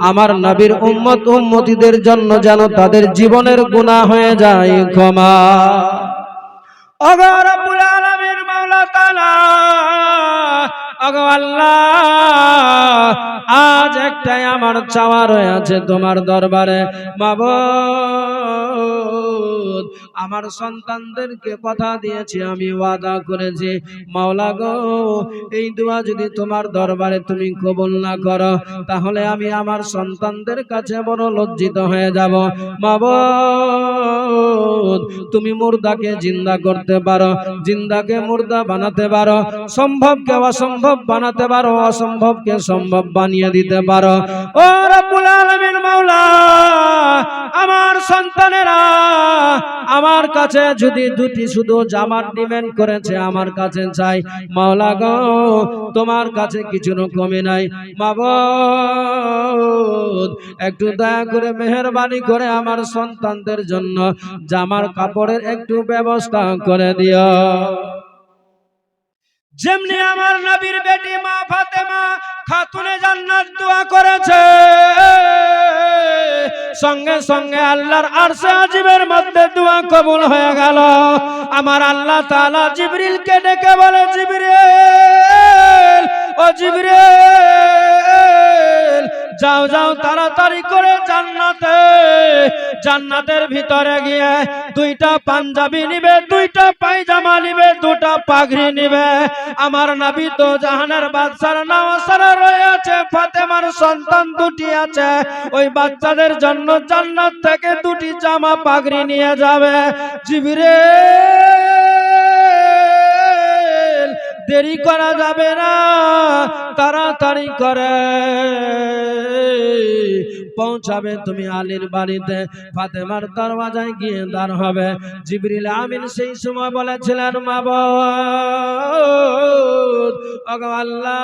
আমার উম্মত জন্য যেন তাদের জীবনের গুনাহ হয়ে যায়, ক্ষমা। আজ একটাই আমার চাওয়া রয়েছে তোমার দরবারে। মাবুদ আমার সন্তানদেরকে কথা দিয়েছি, আমি ওয়াদা করেছি। মাওলা গো, এই দোয়া যদি তোমার দরবারে তুমি কবুল না করো, তাহলে আমি আমার সন্তানদের কাছে বড় লজ্জিত হয়ে যাব। মাবুদ তুমি মুর্দাকে জিন্দা করতে পারো, জিন্দাকে মুর্দা বানাতে পারো, সম্ভবকে অসম্ভব বানাতে পারো, অসম্ভবকে সম্ভব বানিয়ে দিতে পারো। ও রব্বুল আলামিন মাওলা, আমার সন্তানেরা আমার কাছে যদি দুটি শুধু জামার ডিমান্ড করেছে, আমার কাছে চাই। মাওলা গো, তোমার কাছে কিছু কমে নাই। মা একটু দয়া করে মেহরবানি করে আমার সন্তানদের জন্য জামার কাপড়ের একটু ব্যবস্থা করে দিও। যেমনি আমার নবীর বেটি মা ফাতেমা খাতুনে জান্নাত দোয়া করেছে, সঙ্গে সঙ্গে আল্লাহর আরশে আজিবের মধ্যে দোয়া কবুল হয়ে গেল। আমার আল্লাহ তাআলা জিবরিলকে ডেকে বলে, জিবরিল, ও জিবরিল যাও যাও, তাড়াতাড়ি করে জান্নাতে। জান্নাতের ভিতরে গিয়ে দুইটা পাঞ্জাবি নিবে, দুইটা পায়জামা নিবে, দুটা পাগড়ি নিবে। আমার নবী তো জাহানের বাদশার নওয়াসারা রয়েছে, ফাতেমার সন্তান দুটি আছে। ওই বাচ্চাদের জন্য জান্নাত থেকে দুটি জামা পাগড়ি নিয়ে যাবে। জিবিরে দেরি করা যাবে না। তাড়াতাড়ি করে। পৌঁছাবে তুমি আলীর বাড়িতে। ফাতেমার দরওয়াজায় গিয়ে দাঁড় হবে। জিবরিল আমিন সেই সময় বলেছিলেন, মা আল্লাহ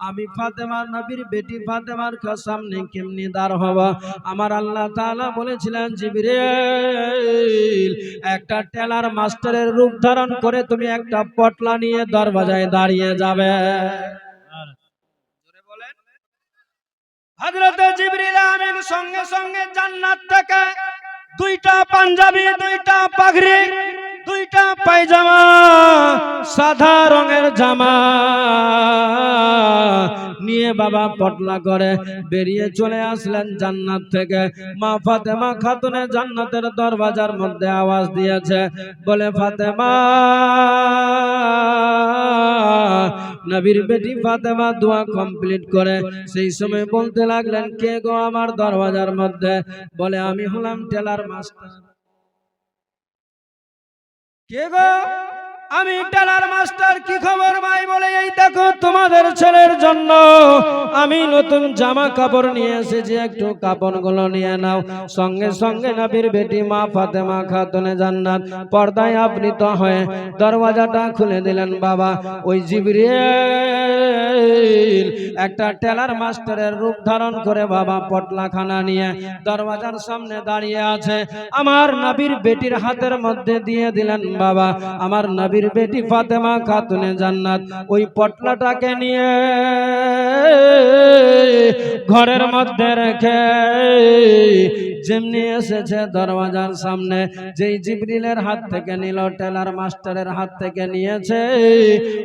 আমি ফাতেমার নবীর বেটি ফাতেমার সামনে কেমনি দাঁড় হব? আমার আল্লাহ তাআলা বলেছিলেন, জিবরিল, একটা টেলার মাস্টারের রূপ ধারণ করে তুমি একটা পটলা নিয়ে দরওয়াজায় দাঁড়িয়ে যাবে। হযরত জিবরিল আমিন সঙ্গে সঙ্গে জান্নাত থেকে দুইটা পাঞ্জাবি, দুইটা পাগড়ি, দুইটা পায়জামা, সাদা রঙের জামা নিয়ে বাবা পটলা করে বেরিয়ে চলে আসলেন জান্নাত থেকে। মা ফাতেমা খাতুনে জান্নাতের দরওয়াজার মধ্যে আওয়াজ দিয়েছে, বলে, ফাতেমা নবীর বেটি ফাতেমা দোয়া কমপ্লিট করে। সেই সময় বলতে লাগলেন, কে গো আমার দরওয়াজার মধ্যে? বলে, আমি হলাম টেলার মাস্টার। কে গো? আমি টেলার মাস্টার, কি খবর ভাই? বলে, এই দেখো তোমাদের ছেলের জন্য আমি নতুন জামা কাপড় নিয়ে এসেছি, একটু কাপড়গুলো নিয়ে নাও। সঙ্গে সঙ্গে নবীর বেটি মা ফাতেমা খাতুনে জান্নাত পর্দায় আবৃত হয়ে দরওয়াজাটা খুলে দিলেন, বাবা, ওই জিবরিল একটা টেলার মাস্টারের রূপ ধারণ করে বাবা পটলাখানা নিয়ে দরওয়াজার সামনে দাঁড়িয়ে আছে। আমার নবীর বেটির হাতের মধ্যে দিয়ে দিলেন, বাবা, আমার নবীর বেটি ফাতেমা খাতুনে জান্নাত। ওই পটলাটাকে নিয়ে ঘরের মধ্যে রেখে যেমনি এসেছে দরওয়াজার সামনে, যেই জিবরিলের হাত থেকে নিল, টেলার মাস্টারের হাত থেকে নিয়েছে।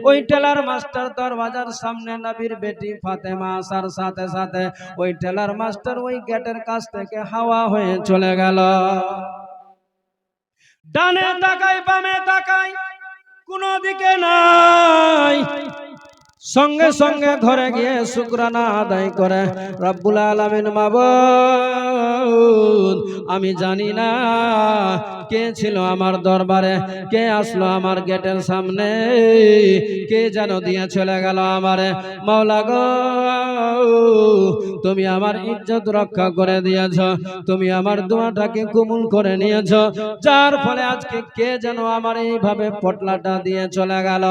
ওই টেলার মাস্টার দরওয়াজার সামনে নবীর বেটি ফাতেমা আসার সাথে সাথে ওই টেলার মাস্টার ওই গেটের কাছ থেকে হাওয়া হয়ে চলে গেল। ডানে তাকাই বামে তাকাই কোনো দিকে নাই। সঙ্গে সঙ্গে ঘরে গিয়ে শুক্রানা আদায় করে, রব্বুল আলামিন মাবুদ আমি জানি না কে ছিল আমার দরবারে, কে আসলো আমার গেটের সামনে, কে যেন দিয়ে চলে গেল আমারে। মাওলা গো তুমি আমার ইজ্জত রক্ষা করে দিয়েছ। তুমি আমার দোয়াটাকে কুমুল করে নিয়েছ। যার ফলে আজকে কে যেন আমার এইভাবে পটলাটা দিয়ে চলে গেল।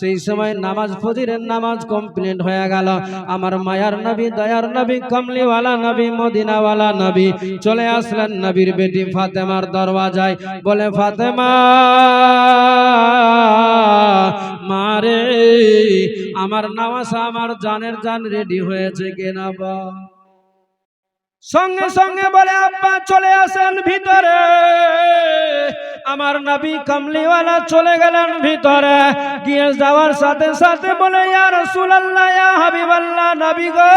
সেই সময় নামাজ ফজিরের নামাজ কমপ্লিট হয়ে গেল। আমার মায়ার নবী, দয়ার নবী, কমলিওয়ালা নবী, মদিনাওয়ালা নবী চলে আসলেন নবীর বেটি ফাতেমার দরওয়াজায়। বলে, ফাতেমা মারে আমার নামাজ আমার জানের জান রেডি হয়েছে কেনা বল? সঙ্গে সঙ্গে বলে, আব্বা, চলে আসেন ভিতরে। আমার নবী কামলিওয়ালা চলে গেলেন ভিতরে। গিয়ে যাওয়ার সাথে সাথে বলে, ইয়া রাসূলুল্লাহ, ইয়া হাবিবাল্লাহ, নবী গো,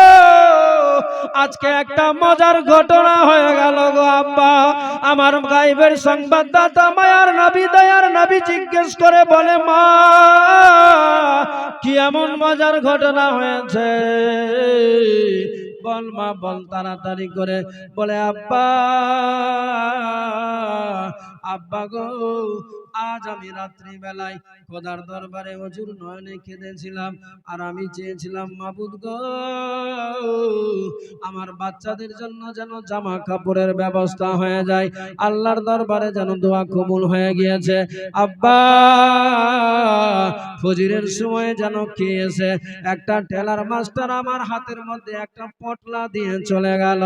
আজকে একটা মজার ঘটনা হয়ে গেল গো, আব্বা। আমার গাইবের সংবাদদাতা মায়ার নবী দয়ার নবী জিজ্ঞেস করে বলে, মা, কি এমন মজার ঘটনা হয়েছে? বল মা বল তাড়াতাড়ি করে বলে আব্বা আব্বা গো আজ আমি রাত্রি বেলায় খোদার দরবারে অজুর নয়নে কেঁদেছিলাম আর আমি চেয়েছিলাম, মাবুদ গো, আমার বাচ্চাদের জন্য যেন জামা কাপড়ের ব্যবস্থা হয়ে যায়, আল্লাহর দরবারে যেন দোয়া কবুল হয়ে গিয়েছে। আব্বা, ফজিরের সময় যেন এসে একটা টেলার মাস্টার আমার হাতের মধ্যে একটা পটলা দিয়ে চলে গেল।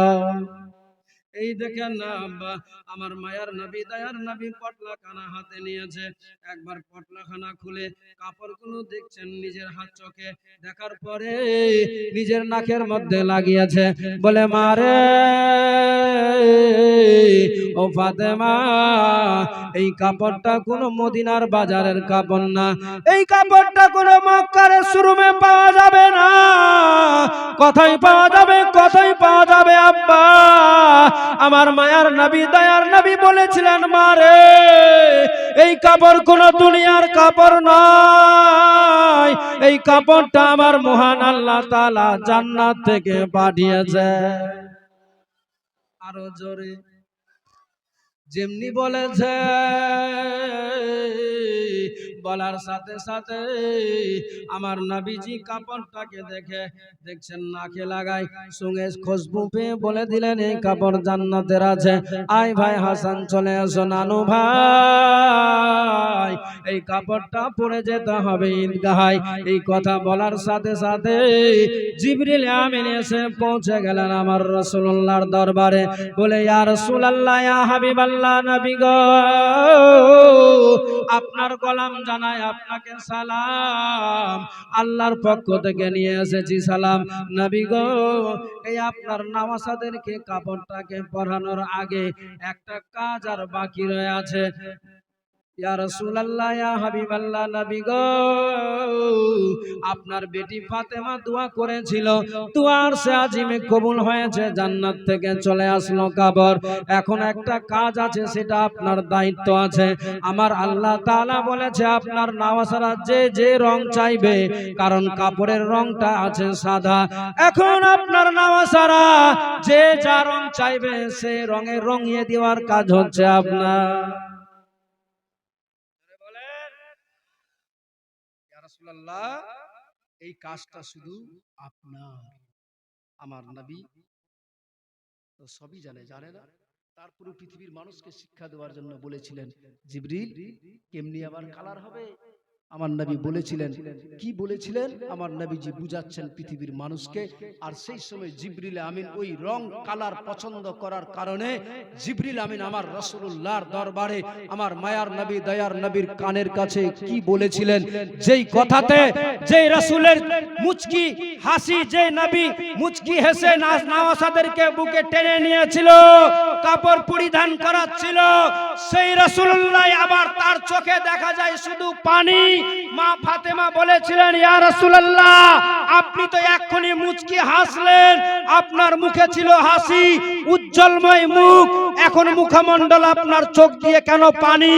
এই দেখেন না আব্বা আমার মায়ার নবী, দয়ার নবী পটলা খানা হাতে নিয়েছে। একবার পটলা খানা খুলে কাপড়গুলো দেখছেন নিজের হাত চোখে। দেখার পরে নিজের নাকের মধ্যে লাগিয়েছে। বলে মারে ও ফাতেমা, এই কাপড়টা কোনো মদিনার বাজারের কাপড় না। এই কাপড়টা কোনো মক্কারের শোরুমে পাওয়া যাবে না। কথাই পাওয়া যাবে, কথাই পাওয়া যাবে, আব্বা। আমার মায়ার নবী, দয়ার নবী বলেছিলেন মারে এই কাপড় কোন দুনিয়ার কাপড় নয়। এই কাপড়টা আমার মহান আল্লাহ তালা জান্নাত থেকে পাঠিয়েছে। আরও জোরে। যেমনি বলেছে, বলার সাথে সাথে আমার নবীজি কাপড়টাকে দেখে দেখছেন, নাকে লাগাই সঙ্গে খুশবু পেয়ে বলে দিলেন, এই কাপড় জান্নাতের আছে। আয় ভাই হাসান, চলে আসো নানু ভাই। এই কাপড়টা পরে যেতে হবে ঈদগাহায়। এই কথা বলার সাথে সাথে জিবরিল আমিন এসে পৌঁছে গেলেন আমার রাসূলুল্লাহর দরবারে। বলে, ইয়া রাসূলুল্লাহ, ইয়া নবী গো। আপনার গোলাম জানায় আপনাকে সালাম। আল্লাহর পক্ষ থেকে নিয়ে এসেছি সালাম। নবী গো, এই আপনার নামাজাদেরকে কাপড়টাকে পরানোর আগে একটা কাজ আর বাকি রয়ে আছে। আপনার বেটি ফাতেমা দোয়া করেছিল। দোয়ার সে আজিমে কবুল হয়েছে, জান্নাত থেকে চলে আসলো কাবর। এখন একটা কাজ আছে, সেটা আপনার দায়িত্ব আছে। আমার আল্লাহ তাআলা বলেছে, আপনার নাওয়াসারা যে যে রং চাইবে, কারণ কাপড়ের রংটা আছে সাদা। এখন আপনার নাওয়াসারা যে, যা রং চাইবে, সে রঙে রঙিয়ে দেওয়ার কাজ হচ্ছে আপনার। রাসূলুল্লাহ, এই কাজটা শুধু আপনার। আমার নবী সবই জানে জানে না। তারপরে পৃথিবীর মানুষকে শিক্ষা দেওয়ার জন্য বলেছিলেন, জিবরিল, কেমনি আবার কালার হবে? আমার নবী বলেছিলেন কি বলেছিলেন? আমার নবীজি বুঝাচ্ছেন পৃথিবীর মানুষকে আর সেই সময় জিবরিল আমিন ওই রং কালার পছন্দ করার কারণে জিবরিল আমিন আমার রসুল্লাহর দরবারে আমার মায়ার নবী দয়ার নবীর কানের কাছে কি বলেছিলেন? যেই কথাতে যেই রসুলের মুচকি হাসি যে নবী মুচকি হেসে নাচ নাওয়াসাদেরকে বুকে টেনে নিয়েছিল কাপড় পরিধান ছিল। সেই রসুল্লাহ আবার তার চোখে দেখা যায় শুধু পানি। মা ফাতেমা বলেছিলেন, ইয়া রাসূলুল্লাহ আপনি তো এক্ষুনি মুচকি হাসলেন। আপনার মুখে ছিল হাসি, উজ্জ্বলময় মুখ। এখন মুখমণ্ডল আপনার চোখ দিয়ে কেন পানি?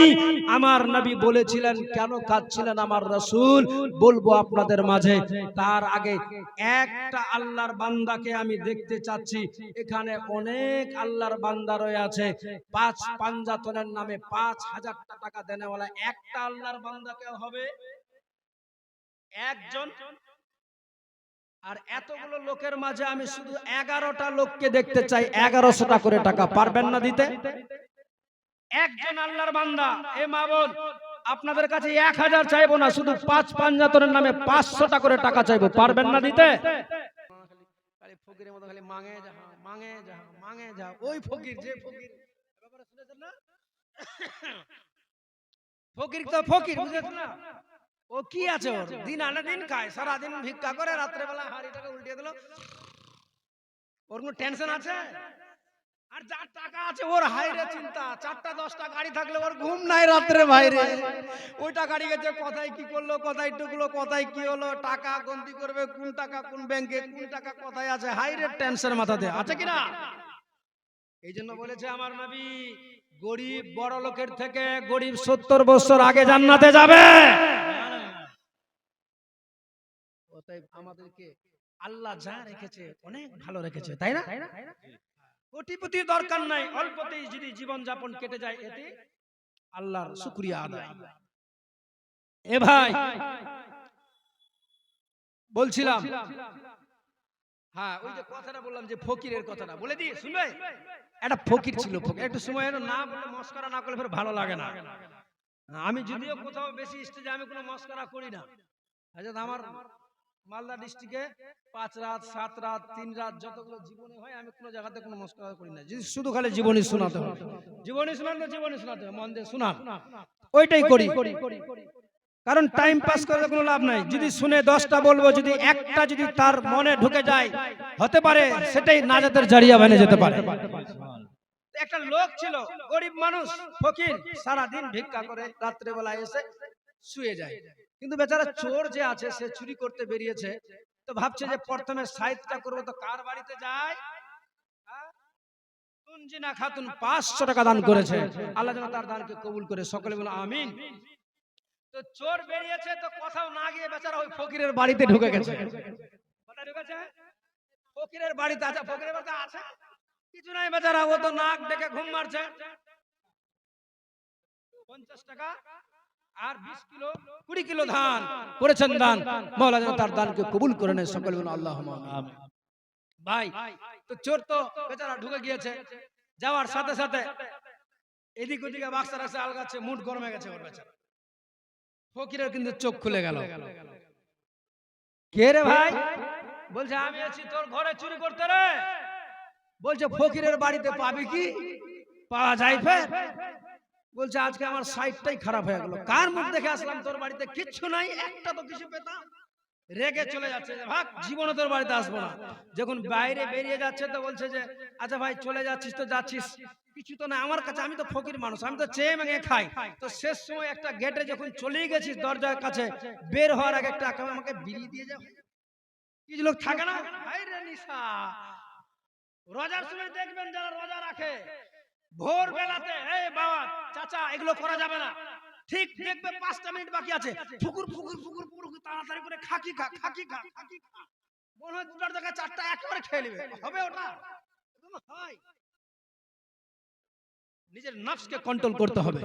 আমার নবী বলেছিলেন, কেন কাঁদছিলেন আমার রাসূল? বলব আপনাদের মাঝে। তার আগে একটা আল্লাহর বান্দাকে আমি দেখতে চাচ্ছি। এখানে অনেক আল্লাহর বান্দা রয়ে আছে। পাঁচ পাঞ্জাতনের নামে পাঁচ হাজার টাকা দেনেওয়ালা একটা আল্লাহর বান্দাকে হবে একজন আর এতগুলো লোকের মাঝে আমি শুধু এগারোটা লোককে দেখতে চাই, এগারোশোটা করে টাকা, পারবেন না দিতে? একজন আল্লাহর বান্দা, এ মা বোন, আপনাদের কাছে এক হাজার চাইব না, শুধু পাঁচ পাঞ্জাতনের নামে পাঁচশোটা করে টাকা চাইব, পারবেন না দিতে? ফকির ফকির তো ফকির, বুঝেছেন না? ও কি আছে ওর? দিন আনে দিন খায় সারাদিন ভিক্ষা করে রাত্রে বেলা হাড়িটাকে উল্টিয়ে দিল। ওর কোনো টেনশন আছে? আর যার টাকা আছে ওর হাইরে চিন্তা। চারটা দশটা গাড়ি থাকলে ওর ঘুম নাই রাত্রে বাইরে। ওইটা গাড়ি গেছে কোথায় কি করল কোথায় ঢুকলো কোথায় কি হলো টাকা গন্তি করবে কোন টাকা কোন ব্যাংকে কোন টাকা কোথায় আছে হাইরে টেনশন মাথাতে। আছে কিনা? এই জন্য বলেছে আমার নবী গরিব বড় লোকের থেকে গরিব সত্তর বছর আগে জান্নাতে যাবে। অতএব আমাদেরকে আল্লাহ যা রেখেছে অনেক ভালো রেখেছে তাই না? কোটিপতি দরকার নাই অল্পতেই যদি জীবন যাপন কেটে যায় এতে আল্লাহর শুক্রিয়া আদায়। এ ভাই বলছিলাম। হ্যাঁ ওই যে কথাটা বললাম যে ফকিরের কথাটা বলে দিই শুনবে? একটা ফকির ছিল ফকির। একটু সময় না বলে মস্করা না করলে ফের ভালো লাগে না। আমি যদিও কোথাও বেশি স্টেজে আমি কোনো মস্করা করি না। আচ্ছা আমার মালদা ডিস্ট্রিক্টে পাঁচ রাত, সাত রাত, তিন রাত যতগুলো জীবনে হয়, আমি কোনো জায়গাতে কোনো মস্করা করি না। শুধু খালি জীবনী শোনাতে হয়। জীবনী শোনাতে জীবনী শোনাতে হয়, মন দিয়ে শোনান। ওইটাই করি। কারণ টাইম পাস করে কোনো লাভ নাই। যদি শুনে দশটা বলব, যদি একটা যদি তার মনে ঢুকে যায়, হতে পারে সেটাই নাজাতের জারিয়া বানে যেতে পারে। একটা লোক ছিল, গরিব মানুষ, ফকির, সারাদিন ভিক্ষা করে রাত্রে বেলা এসে শুয়ে যায়। কিন্তু বেচারা চোর যে আছে, সে চুরি করতে বেরিয়েছে। তো ভাবছে যে প্রথমে সাইডটা করব, তো কার বাড়িতে যায়? কোথাও না গিয়ে বেচারা ওই ফকিরের বাড়িতে ফকিরের বাড়িতে আছে? কিছু নাই বেচারা, ও তো নাক ডেকে ঘুম মারছে। পঞ্চাশ টাকা আর বিশ কিলো কুড়ি কিলো ধান করেছেন দান। যেন তার দানকে কবুল করে নেয় সকলে বলুন আল্লাহ ভাই তো চোর তো বেচারা ঢুকে গিয়েছে। যাওয়ার সাথে সাথে এদিক ওদিকে বাক্সা রাখছে মুড গরমে গেছে ওর বেচারা। ফকিরের কিন্তু চোখ খুলে গেল। কে রে ভাই? বলছে আমি আছি তোর ঘরে চুরি করতে রে। বলছে ফকিরের বাড়িতে পাবি কি? পাওয়া যায় ফের। বলছে, আজকে আমার সাইডটাই খারাপ হয়ে গেল। কার মুখ দেখে আসলাম তোর বাড়িতে? কিচ্ছু নাই, একটা তো কিছু পেতাম। রেগে চলে যাচ্ছে যে, ভাগ, জীবনে তোর বাড়িতে আসব না। যখন বাইরে বেরিয়ে যাচ্ছে তো বলছে যে আচ্ছা ভাই, চলে যাচ্ছিস তো, যাচ্ছিস। কিছু তো না আমার কাছে, আমি তো ফকির মানুষ, আমি তো চেয়ে মেঙে খাই। তো শেষ সময় একটা গেটে যখন চলেই গেছিস দরজার কাছে, বের হওয়ার আগে একটা আমাকে বিড়ি দিয়ে যাও কিছু লোক থাকে না? হাই রে রোজার সময় দেখবেন যারা রোজা রাখে। ভোর বেলাতে এই বাবা, চাচা, এগুলো করা যাবে না। ঠিক দেখবে পাঁচটা মিনিট বাকি আছে। ফুকুর ফুকুর ফুকুর তাড়াতাড়ি করে খাকি খা খাকি খা মনে হয় দুটার জায়গায় চারটা একবারে খেয়ে নেবে। হবে ওটা? হয়। নিজের নফসকে কন্ট্রোল করতে হবে।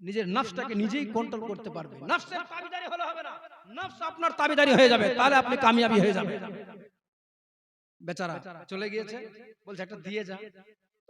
নিজের নফসটাকে নিজেই কন্ট্রোল করতে পারবে। নফসের তাবিদারি হলে হবে না। নফস আপনার তাবিদারি হয়ে যাবে, তাহলে আপনি কামিয়াবি হয়ে যাবে বেচারা, চলে গিয়েছে। বলছে, একটা দিয়ে যা।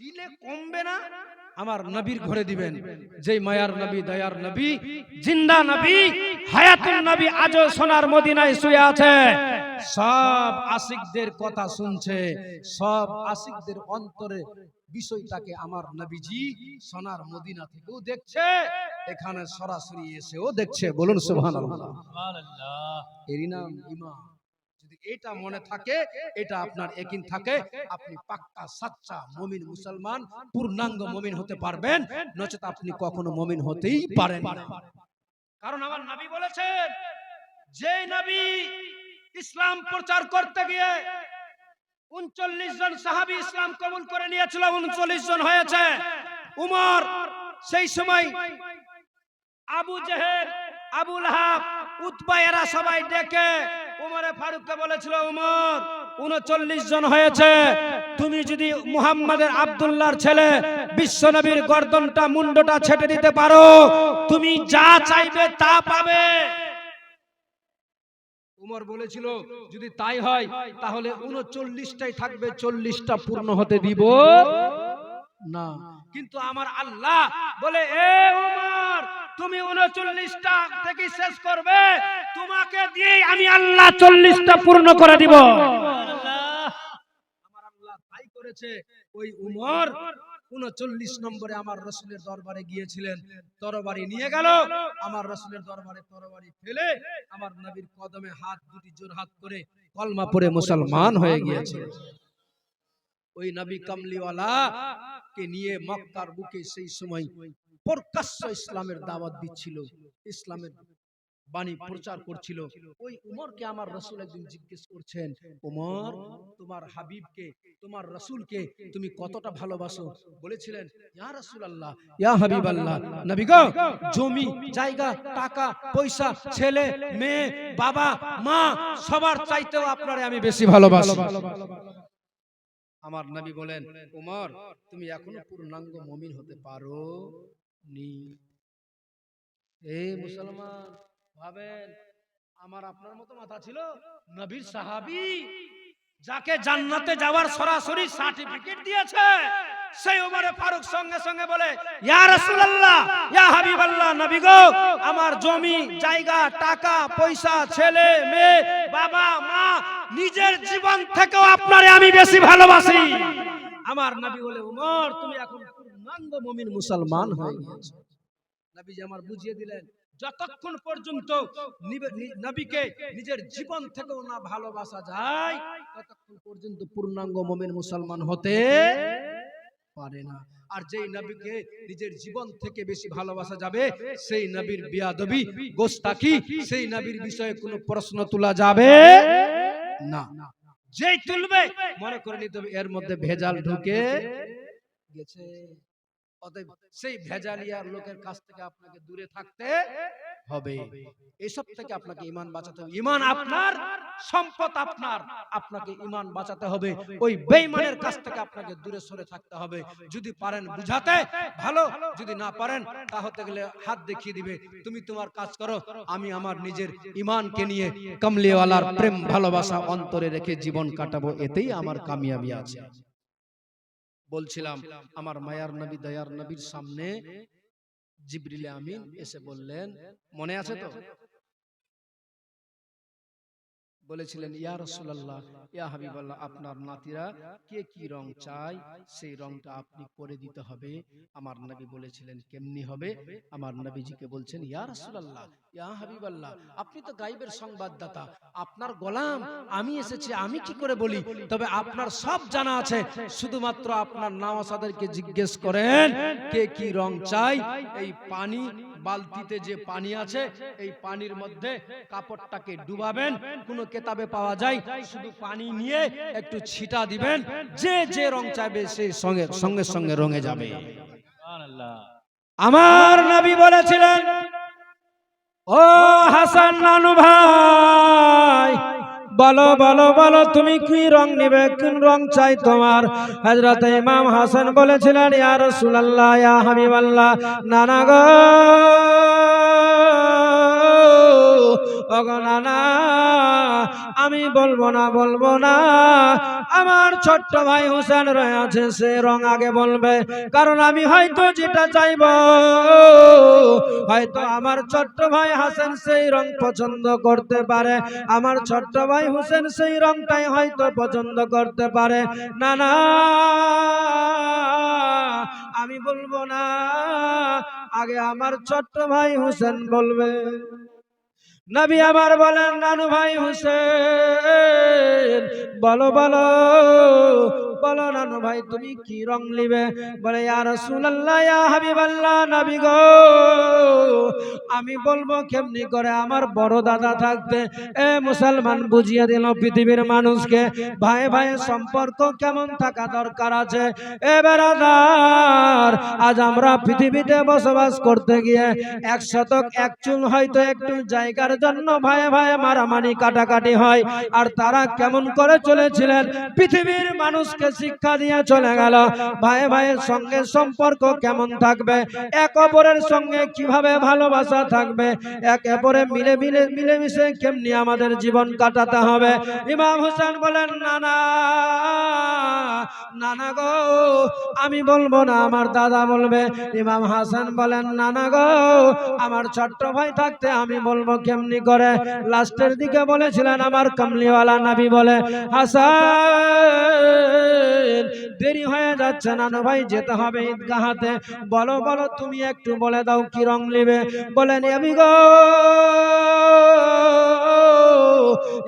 দিলে কমবে না আমার নবীর ঘরে দিবেন। যেই মায়ার নবী দয়ার নবী জিন্দা নবী হায়াতুন নবী আজও সোনার মদিনায় শুয়ে আছে। সব আশিকদের কথা শুনছে সব আশিকদের অন্তরে বিষয়টাকে আমার নবীজি সোনার মদিনা থেকেও দেখছে এখানে সরাসরি এসেও দেখছে। বলুন সুবহানাল্লাহ। এরই নাম ইমান এটা মনে থাকে এটা আপনার একিন থাকে আপনি পাক্কা সাচ্চা মমিন মুসলমান পূর্ণাঙ্গ মমিন হতে পারবেন নচেত আপনি কখনো মমিন হতেই পারেন না। কারণ আমার নবী বলেছেন যে নবী ইসলাম প্রচার করতে গিয়ে উনচল্লিশ জন সাহাবী ইসলাম কবুল করে নিয়েছিল উনচল্লিশ জন হয়েছে। উমর সেই সময় Abu Jahl Abu Lahab Utba এরা সবাই ডেকে উমরে ফারুককে বলেছিল, উমর, উনচল্লিশ জন হয়েছে। তুমি যদি মুহাম্মাদের আব্দুল্লাহর ছেলে, বিশ্বনবীর গর্দনটা, মুন্ডটা ছেটে দিতে পারো, তুমি যা চাইবে তা পাবে। উমর বলেছিল, যদি তাই হয়, তাহলে উনচল্লিশটাই থাকবে, চল্লিশটা পূর্ণ হতে দিব। না। কিন্তু আমার আল্লাহ বলে, এ উমর তুমি উনচল্লিশটা থেকে শেষ করবে, তোমাকে দিয়ে আমি আল্লাহ চল্লিশটা পূর্ণ করে দিব। আমার আল্লাহ তাই করেছে, ওই উমর উনচল্লিশ নম্বরে আমার রসুলের দরবারে গিয়েছিলেন, তরবারি নিয়ে গেল, আমার রসুলের দরবারে তরবারি ফেলে আমার নবীর কদমে হাত দুটি জোর হাত করে কলমা পড়ে মুসলমান হয়ে ওই নবী কামলিওয়ালা কে নিয়ে মক্কার বুকে সেই সময় প্রকাশ্য ইসলামের দাওয়াত দিচ্ছিল, ইসলামের বাণী প্রচার করছিল। ওই উমরকে আমার রসুল একদিন জিজ্ঞেস করছেন, উমর, তোমার হাবিবকে, তোমার রসুলকে তুমি কতটা ভালোবাসো? বলেছিলেন, ইয়া রাসূল আল্লাহ ইয়া হাবিব আল্লাহ নবী জমি, জায়গা, টাকা, পয়সা, ছেলে, মেয়ে, বাবা, মা, সবার চাইতেও আপনারে আমি বেশি ভালোবাসি। আমার নবী বলেন, উমর, তুমি এখনও পূর্ণাঙ্গ মমিন হতে পারো? এই মুসলমান ভাবেন আমার আপনার মতো মাথা ছিল নবীর সাহাবী যাকে জান্নাতে যাওয়ার সরাসরি সার্টিফিকেট দিয়েছে। সেই উমরে ফারুক সঙ্গে সঙ্গে বলে ইয়া রাসূলুল্লাহ ইয়া হাবিবাল্লাহ নবী গো আমার জমি জায়গা টাকা পয়সা ছেলে মেয়ে বাবা মা নিজের জীবন থেকেও আপনারে আমি বেশি ভালোবাসি। আমার নবী বলে উমর তুমি এখন পূর্ণাঙ্গ মুমিন মুসলমান হয়ে গিয়েছো নবীজি আমার বুঝিয়ে দিলেন, যতক্ষণ পর্যন্ত নবীকে নিজের জীবন থেকেও না ভালোবাসা যায়, ততক্ষণ পর্যন্ত পূর্ণাঙ্গ মুমিন মুসলমান হতে পারে না। আর যেই নবীকে নিজের জীবন থেকে বেশি ভালোবাসা যাবে, সেই নবীর বিয়াদবি গোস্তাকি সেই নবীর বিষয়ে কোনো প্রশ্ন তোলা যাবে না। যেই তুলবে, মনে করে নিতে হবে এর মধ্যে ভেজাল ঢুকে গেছে। অতএব সেই ভেজালিয়ার লোকের কাছ থেকে আপনাকে দূরে থাকতে হবে। এসব থেকে আপনাকে ইমান বাঁচাতে হবে। ইমান আপনার সম্পদ আপনার। আপনাকে ইমান বাঁচাতে হবে। ওই বেঈমানের কাছ থেকে আপনাকে দূরে সরে থাকতে হবে। যদি পারেন বুঝাতে ভালো। যদি না পারেন তা হতে গেলে হাত দেখিয়ে দিবে। তুমি তোমার কাজ করো। আমি আমার নিজের ইমানকে নিয়ে কমলিওয়ালার প্রেম ভালোবাসা অন্তরে রেখে জীবন কাটাবো। এতেই আমার কামিয়াবি আছে। বলছিলাম আমার মায়ার নবী দয়ার নবীর সামনে জিবরিল আমিন এসে বললেন মনে আছে তো? বলেছিলেন, ইয়া রাসূলুল্লাহ, ইয়া হাবিবাল্লাহ, আপনার নাতিরা কে কি রং চায়? সেই রংটা আপনি করে দিতে হবে। আমার নবী বলেছিলেন, কেমনি হবে? আমার নবীজিকে বলছেন, ইয়া রাসূলুল্লাহ, ইয়া হাবিবাল্লাহ, আপনি তো গাইবের সংবাদদাতা, আপনার গোলাম, আমি এসেছি, আমি কি করে বলি? তবে আপনার সব জানা আছে, শুধুমাত্র আপনার নামাসাদেরকে জিজ্ঞেস করেন, কে কি রং চাই এই পানি বালতিতে যে পানি আছে এই পানির মধ্যে কাপড়টাকে ডুবাবেন। কোনো কেতাবে পাওয়া যায় শুধু পানি নিয়ে একটু ছিটা দিবেন। যে যে রং চাইবে সেই সঙ্গে সঙ্গে সঙ্গে রঙে যাবে। আমার নবী বলেছিলেন ও হাসান নানু ভাই বলো বলো বলো, তুমি কি রং নিবে? কোন রং চাই তোমার? হযরত ইমাম হাসান বলেছিলেন, ইয়া রাসূলুল্লাহ, ইয়া হাবিবাল্লাহ, নানা গো আমি বলব না বলব না। আমার ছোট্ট ভাই হোসেন রয়েছে, সে রং আগে বলবে। কারণ আমি হয়তো যেটা চাইব, হয়তো আমার ছোট্ট ভাই হাসান সেই রং পছন্দ করতে পারে। আমার ছোট্ট ভাই হোসেন সেই রংটাই হয়তো পছন্দ করতে পারে। না না আমি বলব না, আগে আমার ছোট্ট ভাই হোসেন বলবে। নবী আমার বলেন নানু ভাই হুসেন বলো বলো বলো নানু ভাই, তুমি কি রং নিবে? বলে, ইয়া হাবিবাল্লাহ, নবী গো। আমি বলব কেমনি করে আমার বড় দাদা থাকতে, এ মুসলমান বুঝিয়ে দিল পৃথিবীর মানুষকে, ভাই ভাই, সম্পর্ক কেমন থাকা দরকার আছে? এ বেড়াদার, আজ আমরা পৃথিবীতে বসবাস করতে গিয়ে এক শতক, এক চুল, হয়তো একটু জায়গার জন্য ভাই ভাই মারামারি, কাটাকাটি হয়। আর তারা কেমন করে চলেছিলেন? পৃথিবীর মানুষকে শিক্ষা দিয়ে চলে গেল। ভাই ভাইয়ের সঙ্গে সম্পর্ক কেমন থাকবে? এক অপরের সঙ্গে কীভাবে ভালোবাসা থাকবে? এক অপরে মিলে মিলে মিলেমিশে কেমনি আমাদের জীবন কাটাতে হবে? ইমাম হোসেন বলেন না না নানা গো, আমি বলব না, আমার দাদা বলবে। ইমাম হাসান বলেন, নানা গো, আমার ছোট্ট ভাই থাকতে আমি বলব কেমনি করে? লাস্টের দিকে বলেছিলেন, আমার কামলিওয়ালা নবী বলে, হাসান দেরি হয়ে যাচ্ছে নানু ভাই, যেতে হবে ঈদগাহাতে বলো বলো, তুমি একটু বলে দাও কি রং নেবে? বলেন, আমি গো।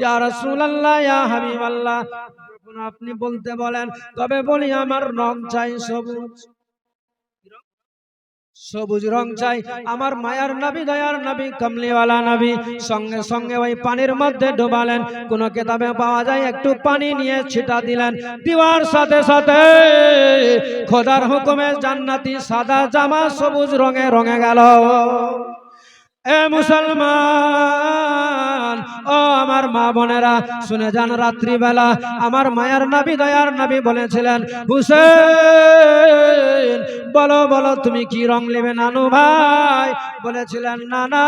ইয়া রাসূলুল্লাহ, ইয়া হাবিবাল্লাহ। আপনি বলতে বলেন, তবে বলি আমার রং চাই সবুজ। সবুজ রং চাই, আমার মায়ার নবী, দয়ার নবী, কমলিওয়ালা নবী। সঙ্গে সঙ্গে ওই পানির মধ্যে ডুবালেন। কোনো কেতাবে পাওয়া যায়, একটু পানি নিয়ে ছিটা দিলেন। দিওয়ার সাথে সাথে খোদার হুকুমে জান্নাতি সাদা জামা সবুজ রঙে রঙে গেল। এ মুসলমান, ও আমার মা বোনেরা, শুনে যান রাত্রিবেলা। আমার মায়ার নাবি দয়ার নাবি বলেছিলেন, হুসেন, বলো বলো, তুমি কি রং নেবে নানু ভাই? বলেছিলেন নানা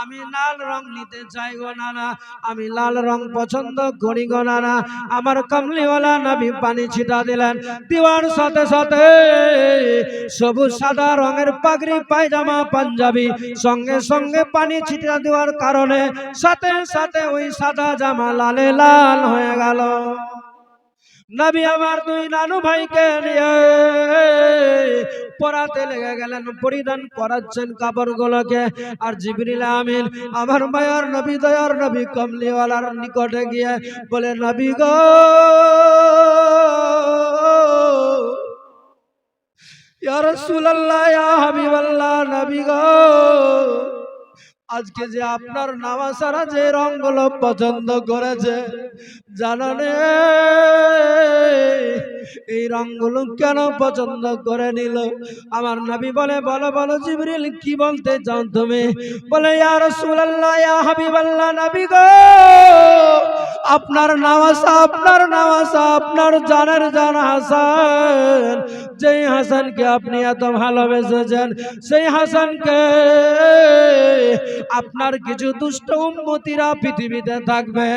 আমি লাল রং নিতে চাই গো নানা। আমি লাল রং পছন্দ করি গো নানা। আমার কমলিওয়ালা নবী পানি ছিটা দিলেন। দিওয়ার সাথে সাথে সবুজ সাদা রঙের পাগড়ি, পায়জামা, পাঞ্জাবি সঙ্গে সঙ্গে পানি ছিটা দেওয়ার কারণে সাথে সাথে ওই সাদা জামা লালে লাল হয়ে গেল। নবী আমার দুই নানু ভাইকে নিয়ে পরাতে লেগে গেলেন, পরিধান করাচ্ছেন কাপড়গুলোকে। আর জিবরিল আমিন আমার মায়ার নবী, দয়ার নবী, কমলিওয়ালার নিকটে গিয়ে বলে, নবী গো, ইয়া রাসূলুল্লাহ, ইয়া হাবিবাল্লাহ, নবী গো, আজকে যে আপনার নামাসারা যে রঙগুলো পছন্দ করেছে জানানে এই রঙগুলো কেন পছন্দ করে নিল? আমার নবী বলে, বলো বলো, জিবরিল, কি বলতে চাও তুমি? বলে, ইয়া রাসূলুল্লাহ, ইয়া হাবিবাল্লাহ, নবী গো, আপনার নামাসা আপনার নামাসা আপনার জানের জান হাসান, যেই হাসানকে আপনি এত ভালোবেসেছেন, সেই হাসানকে আপনার কিছু দুষ্ট উম্মতিরা পৃথিবীতে থাকবে,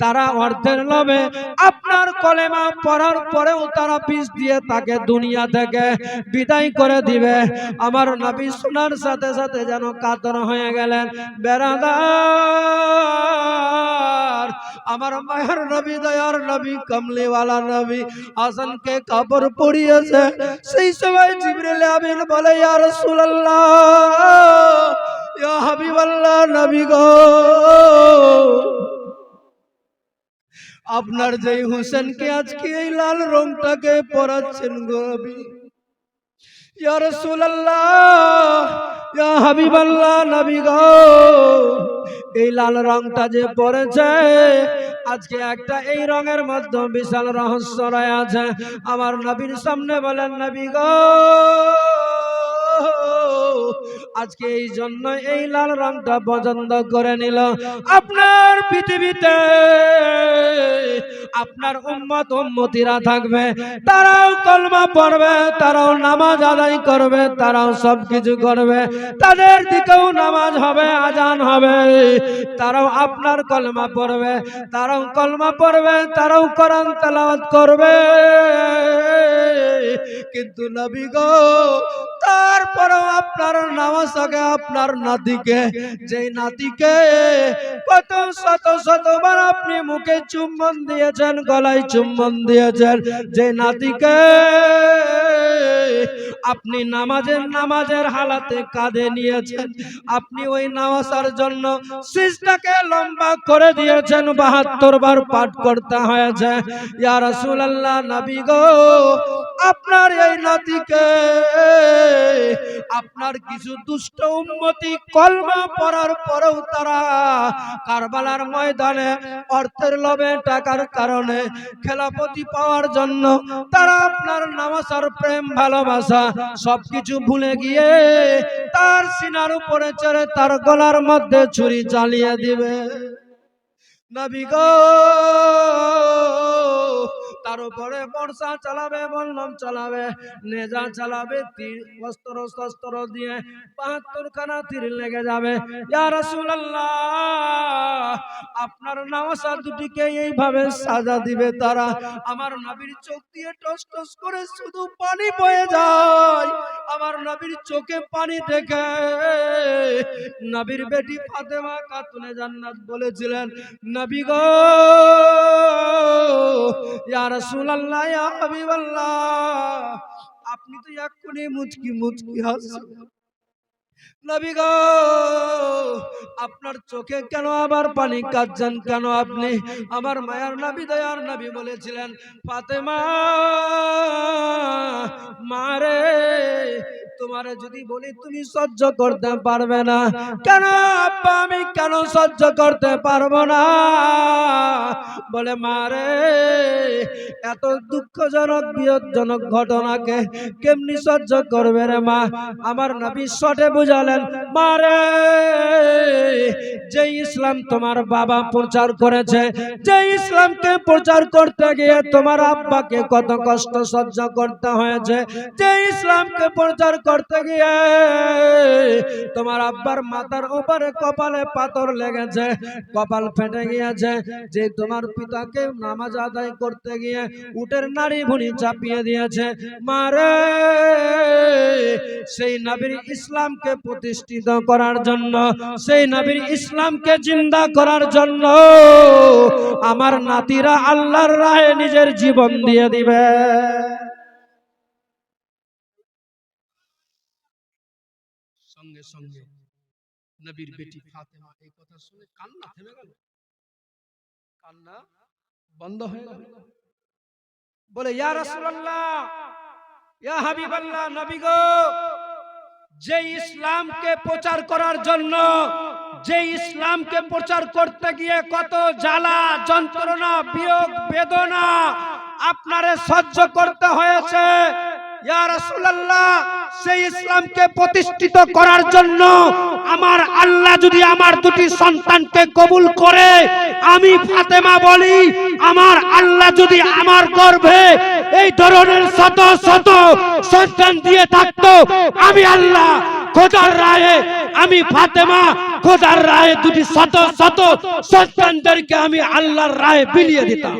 তারা অর্থের লোভে আপনার কলেমা পড়ার পরেও তারা পিস দিয়ে তাকে দুনিয়া থেকে বিদায় করে দিবে। আমার নবী শোনার সাথে সাথে যেন কাতর হয়ে গেলেন। বেড়াদার আমার মায়ের নবী, দয়ার নবী, কমলিওয়ালা নবী, হাসানকে কাপড় পরিয়েছে। সেই সময় জিবরিল আমিন বলে, ইয়া রাসূলুল্লাহ, ইয়া হাবিবাল্লাহ, নবী গো আপনার যেই হোসেনকে আজকে এই লাল রংটাকে পরাচ্ছেন গো নবী ইয়া রাসূলুল্লাহ, ইয়া হাবিবাল্লাহ নবী গো, এই লাল রংটা যে পড়েছে আজকে একটা এই রঙের মধ্যে বিশাল রহস্য রয়েছে আমার নবীর সামনে বলেন, নবী গো আজকে এই জন্য এই লাল রংটা পছন্দ করে নিল। আপনার পৃথিবীতে আপনার উম্মত, উম্মতিরা থাকবে, তারাও কলমা পড়বে, তারাও নামাজ আদায় করবে, তারাও সব কিছু করবে। তাদের দিকেও নামাজ হবে, আজান হবে। তারাও আপনার কলমা পড়বে, তারাও কলমা পড়বে, তারাও কোরআন তেলাওয়াত করবে। কিন্তু নবী গো তারপরেও আপনার নামাজ আগে আপনার নাতিকে, যেই নাতিকে কত শত শতবার আপনি মুখে চুম্বন দিয়েছেন, গলায় চুম্বন দিয়েছেন যে নাতিকে আপনি নামাজের নামাজের হালাতে কাঁধে নিয়েছেন, আপনি ওই নামাজার জন্য সিজদাকে লম্বা করে দিয়েছেন, বাহাত্তর বার পাঠ করতে হয়েছে। ইয়া রাসূলুল্লাহ, নবী গো, আপনার এই নাতিকে আপনার কিছু দুষ্ট উন্মতি কলমা পড়ার পরেও তারা কারবালার ময়দানে অর্থের লোভে টাকার কারণে খেলাপতি পাওয়ার জন্য তারা আপনার নামাজার প্রেম, ভালোবাসা সবকিছু ভুলে গিয়ে তার সিনার উপরে চড়ে তার গলার মধ্যে ছুরি চালিয়ে দিবে। নবী গো তার উপরে বর্ষা চালাবে, বল্লম চালাবে, নেজা চালাবে, তীর, অস্ত্র, শস্ত্র দিয়ে বাহাত্তর খানা তীর লেগে যাবে। আপনার নামাজা দুটিকে এইভাবে সাজা দিবে তারা। আমার নবীর চোখ দিয়ে টস টস করে শুধু পানি বয়ে যায়। আমার নবীর চোখে পানি দেখে নবীর বেটি ফাতেমা কাতুনে জান্নাত বলেছিলেন, নবী গো, ইয়া রাসূলুল্লাহ, ইয়া হাবিবাল্লাহ। আপনি তো এক্ষুনি মুচকি মুচকি হাসছেন। নবী গো, আপনার চোখে কেন আবার পানি কাঁদছেন কেন আপনি? আমার মায়ার নবী, দয়ার নবী বলেছিলেন, ফাতেমা, মারে। তোমারে যদি বলি তুমি সহ্য করতে পারবে না। কেন আব্বা, আমি কেন সহ্য করতে পারব না? বলে মারে এত দুঃখজনক বিয়োগজনক ঘটনাকে কেমনি সহ্য করবে রে মা? আমার নবী শটে বুঝালেন মারে যে ইসলাম তোমার বাবা প্রচার করেছে, যে ইসলামকে প্রচার করতে গিয়ে তোমার আব্বাকে কত কষ্ট সহ্য করতে হয়েছে, যে ইসলামকে প্রচার করতে গিয়ে তোমার আব্বার মাথার উপরে কপালে পাথর লেগেছে, কপাল ফেটে গিয়েছে। যে তোমার পিতাকে নামাজ আদায় করতে গিয়ে উটের নারী ভুনি চাপিয়ে দিয়েছে মারে সেই নবীর ইসলামকে প্রতিষ্ঠিত করার জন্য, সেই নবীর ইসলামকে জিন্দা করার জন্য আমার নাতিরা আল্লাহর রাহে নিজের জীবন দিয়ে দিবে। সঙ্গে সঙ্গে। নবীর বেটি ফাতেমা এই কথা শুনে কান্না থেমে গেল। কান্না বন্ধ হয়ে গেল। বলে ইয়া রাসূলুল্লাহ ইয়া হাবিবাল্লাহ নবী গো যে ইসলামকে প্রচার করার জন্য যে ইসলামকে প্রচার করতে গিয়ে কত জ্বালা যন্ত্রণা বিয়োগ বেদনা আপনারে সহ্য করতে হয়েছে। ইয়া রাসূলুল্লাহ সেই ইসলামকে প্রতিষ্ঠিত করার জন্য আমার আল্লাহ যদি আমার দুটি সন্তানকে কবুল করে, আমি ফাতেমা বলি, আমার আল্লাহ যদি আমার গর্ভে এই ধরনের শত শত সন্তান দিয়ে থাকত, আমি আল্লাহ খোদার রায়ে, আমি ফাতেমা খোদার রায়ে দুটি শত শত সন্তানদেরকে আমি আল্লাহর রায়ে বিলিয়ে দিতাম।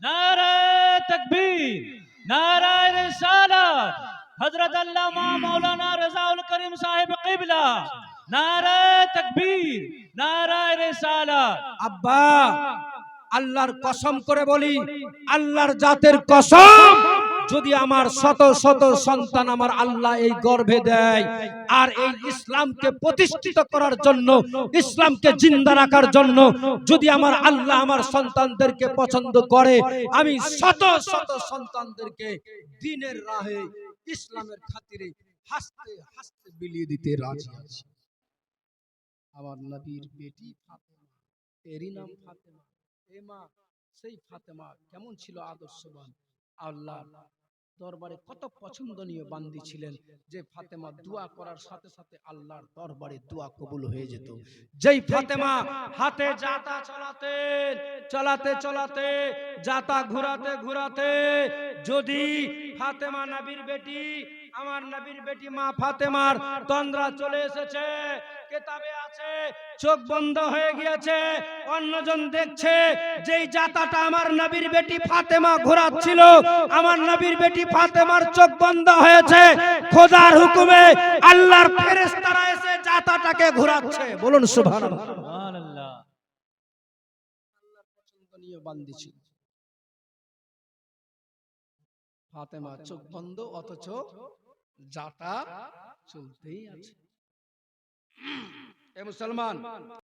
নারা তাকবীর। نعرہ رسالت حضرت علامہ مولانا رضا الکریم صاحب قبلہ نعرہ تکبیر نعرہ رسالت۔ ابا আল্লাহর কসম করে বলি, আল্লাহর জাতের কসম, যদি আমার শত শত সন্তান আমার আল্লাহ এই গর্ভে দেয়, আর এই ইসলামকে প্রতিষ্ঠিত করার জন্য, ইসলামকে জিন্দা রাখার জন্য, যদি আমার আল্লাহ আমার সন্তানদেরকে পছন্দ করে, আমি শত শত সন্তানদেরকে দিনের রাহে ইসলামের খাতিরে হাসতে হাসতে বিলিয়ে দিতে রাজি আছি। আমার নবীর বেটি ফাতেমা এরই নাম ফাতেমা। মা সেই ফাতেমা কেমন ছিল আদর্শবান? আল্লাহ দরবারে কত পছন্দনীয় বান্দি ছিলেন যে ফাতেমা দোয়া করার সাথে সাথে আল্লাহর দরবারে দোয়া কবুল হয়ে যেত। যেই ফাতেমা হাতে চালাতে জাতা ঘুরাতে ঘুরাতে, যদি ফাতেমা নবীর বেটি, আমার নবীর বেটি মা ফাতেমার তন্দ্রা চলে এসেছে কেতাবে আছে চোখ বন্ধ হয়ে গিয়েছে অন্যজন দেখছে যেই জাতাটা আমার নবীর বেটি ফাতেমা ঘোরাচ্ছিল আমার নবীর বেটি ফাতেমার চোখ বন্ধ হয়েছে। খোদার হুকুমে আল্লাহর ফেরেশতারা এসে জাতাটাকে ঘোরাচ্ছে। বলুন সুবহানাল্লাহ। সুবহানাল্লাহ। আল্লাহর পছন্দনীয় বান্দি ছিল ফাতেমা চোখ বন্ধ অথচ জাতা চলতেই আছে। এ মুসলমান